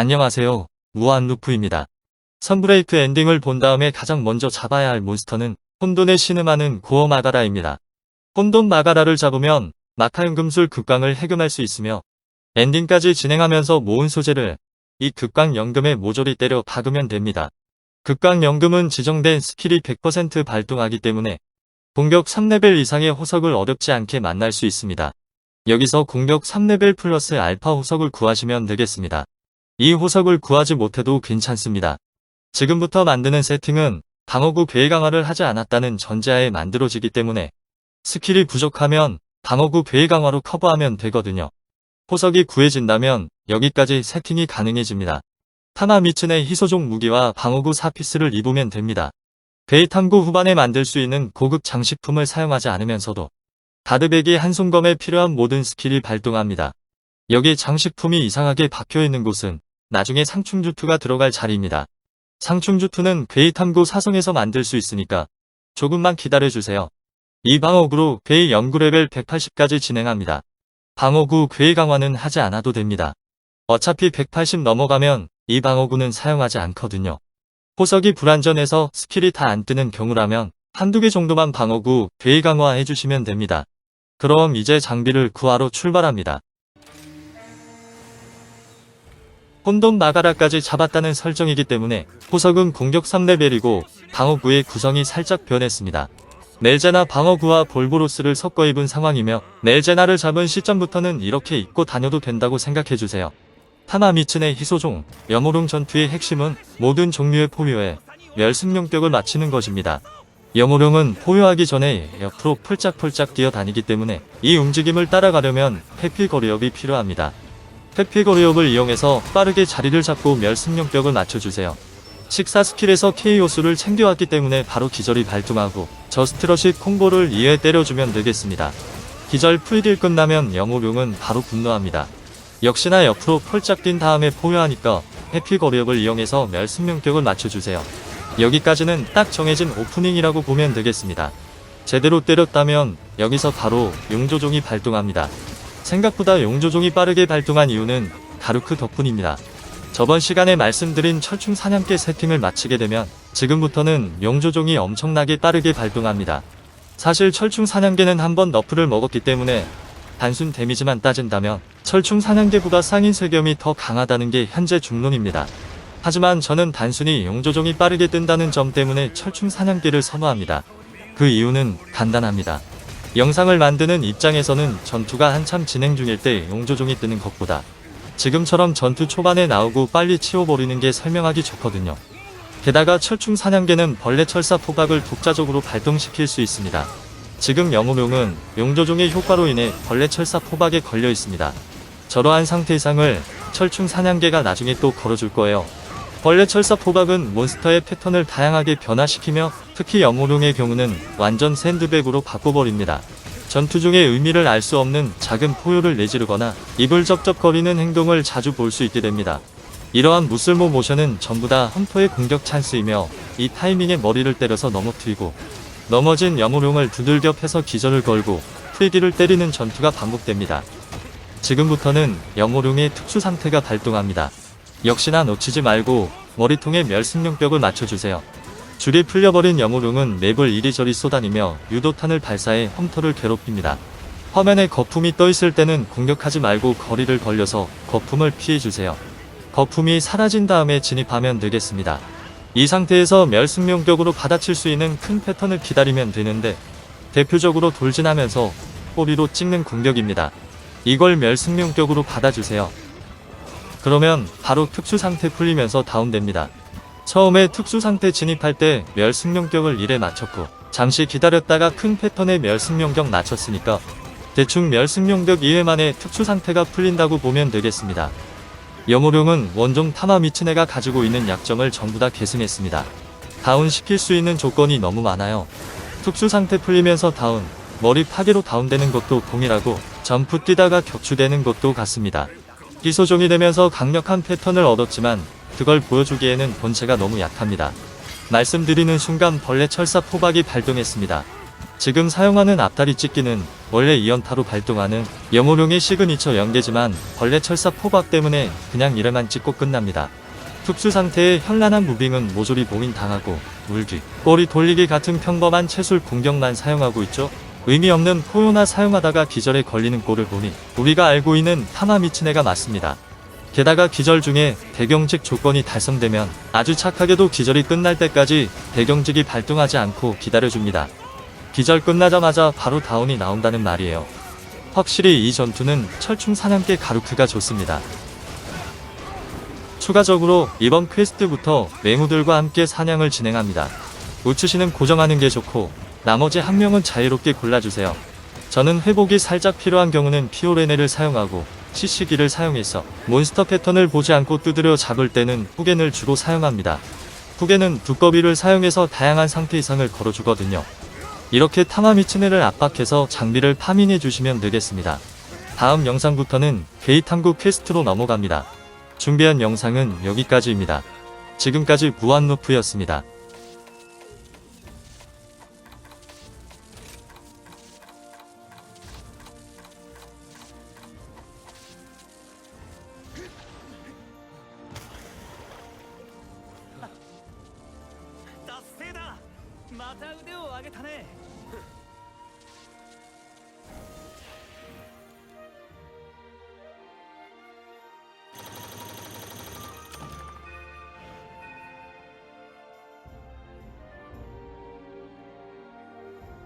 안녕하세요. 무한 루프입니다. 선브레이크 엔딩을 본 다음에 가장 먼저 잡아야 할 몬스터는 혼돈의 신음하는 고어 마가라입니다. 혼돈 마가라를 잡으면 마카용 금술 극광을 해금할 수 있으며 엔딩까지 진행하면서 모은 소재를 이 극광 연금에 모조리 때려 박으면 됩니다. 극광 연금은 지정된 스킬이 100% 발동하기 때문에 공격 3레벨 이상의 호석을 어렵지 않게 만날 수 있습니다. 여기서 공격 3레벨 플러스 알파 호석을 구하시면 되겠습니다. 이 호석을 구하지 못해도 괜찮습니다. 지금부터 만드는 세팅은 방어구 괴 강화를 하지 않았다는 전제하에 만들어지기 때문에 스킬이 부족하면 방어구 괴 강화로 커버하면 되거든요. 호석이 구해진다면 여기까지 세팅이 가능해집니다. 타나 미츠의 희소종 무기와 방어구 4피스를 입으면 됩니다. 베이 탐구 후반에 만들 수 있는 고급 장식품을 사용하지 않으면서도 다드백이 한손검에 필요한 모든 스킬이 발동합니다. 여기 장식품이 이상하게 박혀있는 곳은 나중에 상충주투가 들어갈 자리입니다. 상충주투는 괴이 탐구 사성에서 만들 수 있으니까 조금만 기다려주세요. 이 방어구로 괴이 연구 레벨 180까지 진행합니다. 방어구 괴이 강화는 하지 않아도 됩니다. 어차피 180 넘어가면 이 방어구는 사용하지 않거든요. 호석이 불안전해서 스킬이 다 안 뜨는 경우라면 한두 개 정도만 방어구 괴이 강화 해주시면 됩니다. 그럼 이제 장비를 구하러 출발합니다. 혼돈 마가라까지 잡았다는 설정이기 때문에 호석은 공격 3레벨이고 방어구의 구성이 살짝 변했습니다. 넬제나 방어구와 볼보로스를 섞어 입은 상황이며 넬제나를 잡은 시점부터는 이렇게 입고 다녀도 된다고 생각해주세요. 타나 미츠의 희소종, 여모룡 전투의 핵심은 모든 종류의 포효에 멸승용격을 맞추는 것입니다. 여모룡은 포효하기 전에 옆으로 폴짝폴짝 뛰어다니기 때문에 이 움직임을 따라가려면 회피 거리업이 필요합니다. 회피거리업을 이용해서 빠르게 자리를 잡고 멸승용격을 맞춰주세요. 식사 스킬에서 KO수를 챙겨왔기 때문에 바로 기절이 발동하고 저스트러시 콤보를 이에 때려주면 되겠습니다. 기절 풀딜 끝나면 영호룡은 바로 분노합니다. 역시나 옆으로 펄짝 뛴 다음에 포효하니까 해피거리업을 이용해서 멸승용격을 맞춰주세요. 여기까지는 딱 정해진 오프닝이라고 보면 되겠습니다. 제대로 때렸다면 여기서 바로 용조종이 발동합니다. 생각보다 용조종이 빠르게 발동한 이유는 가루크 덕분입니다. 저번 시간에 말씀드린 철충 사냥개 세팅을 마치게 되면 지금부터는 용조종이 엄청나게 빠르게 발동합니다. 사실 철충 사냥개는 한번 너프를 먹었기 때문에 단순 데미지만 따진다면 철충 사냥개보다 상인 세겸이 더 강하다는 게 현재 중론입니다. 하지만 저는 단순히 용조종이 빠르게 뜬다는 점 때문에 철충 사냥개를 선호합니다. 그 이유는 간단합니다. 영상을 만드는 입장에서는 전투가 한참 진행 중일 때 용조종이 뜨는 것보다 지금처럼 전투 초반에 나오고 빨리 치워버리는 게 설명하기 좋거든요. 게다가 철충 사냥개는 벌레 철사 포박을 독자적으로 발동시킬 수 있습니다. 지금 영호룡은 용조종의 효과로 인해 벌레 철사 포박에 걸려 있습니다. 저러한 상태 이상을 철충 사냥개가 나중에 또 걸어줄 거예요. 벌레 철사 포박은 몬스터의 패턴을 다양하게 변화시키며 특히 영호룡의 경우는 완전 샌드백으로 바꿔버립니다. 전투 중에 의미를 알 수 없는 작은 포효를 내지르거나 입을 접접거리는 행동을 자주 볼 수 있게 됩니다. 이러한 무쓸모 모션은 전부 다 헌터의 공격 찬스이며 이 타이밍에 머리를 때려서 넘어뜨리고 넘어진 영호룡을 두들겨 패서 기절을 걸고 프리디를 때리는 전투가 반복됩니다. 지금부터는 영호룡의 특수 상태가 발동합니다. 역시나 놓치지 말고 머리통에 멸승용벽을 맞춰주세요. 줄이 풀려버린 영호룡은 맵을 이리저리 쏘다니며 유도탄을 발사해 험터를 괴롭힙니다. 화면에 거품이 떠있을 때는 공격하지 말고 거리를 벌려서 거품을 피해주세요. 거품이 사라진 다음에 진입하면 되겠습니다. 이 상태에서 멸승용격으로 받아칠 수 있는 큰 패턴을 기다리면 되는데 대표적으로 돌진하면서 꼬리로 찍는 공격입니다. 이걸 멸승용격으로 받아주세요. 그러면 바로 특수 상태 풀리면서 다운됩니다. 처음에 특수 상태 진입할 때 멸승용격을 1에 맞췄고 잠시 기다렸다가 큰 패턴의 멸승용격 낮췄으니까 대충 멸승용격 2회 만에 특수 상태가 풀린다고 보면 되겠습니다. 여모룡은 원종 타마 미츠네가 가지고 있는 약점을 전부 다 계승했습니다. 다운 시킬 수 있는 조건이 너무 많아요. 특수 상태 풀리면서 다운, 머리 파괴로 다운되는 것도 동일하고 점프 뛰다가 격추되는 것도 같습니다. 희소종이 되면서 강력한 패턴을 얻었지만 그걸 보여주기에는 본체가 너무 약합니다. 말씀드리는 순간 벌레 철사 포박이 발동했습니다. 지금 사용하는 앞다리 찍기는 원래 2연타로 발동하는 영호룡의 시그니처 연계지만 벌레 철사 포박 때문에 그냥 이름만 찍고 끝납니다. 특수 상태의 현란한 무빙은 모조리 봉인 당하고 물기, 꼬리 돌리기 같은 평범한 채술 공격만 사용하고 있죠. 의미 없는 포효나 사용하다가 기절에 걸리는 꼴을 보니 우리가 알고 있는 타마 미치네가 맞습니다. 게다가 기절 중에 대경직 조건이 달성되면 아주 착하게도 기절이 끝날 때까지 대경직이 발동하지 않고 기다려줍니다. 기절 끝나자마자 바로 다운이 나온다는 말이에요. 확실히 이 전투는 철충 사냥개 가루크가 좋습니다. 추가적으로 이번 퀘스트부터 맹우들과 함께 사냥을 진행합니다. 우추시는 고정하는 게 좋고 나머지 한 명은 자유롭게 골라주세요. 저는 회복이 살짝 필요한 경우는 피오레네를 사용하고 CC기를 사용해서 몬스터 패턴을 보지 않고 두드려 잡을 때는 후겐을 주로 사용합니다. 후겐은 두꺼비를 사용해서 다양한 상태 이상을 걸어주거든요. 이렇게 타마미츠네를 압박해서 장비를 파밍해 주시면 되겠습니다. 다음 영상부터는 게이 탐구 퀘스트로 넘어갑니다. 준비한 영상은 여기까지입니다. 지금까지 무한루프였습니다. 강하게 타네.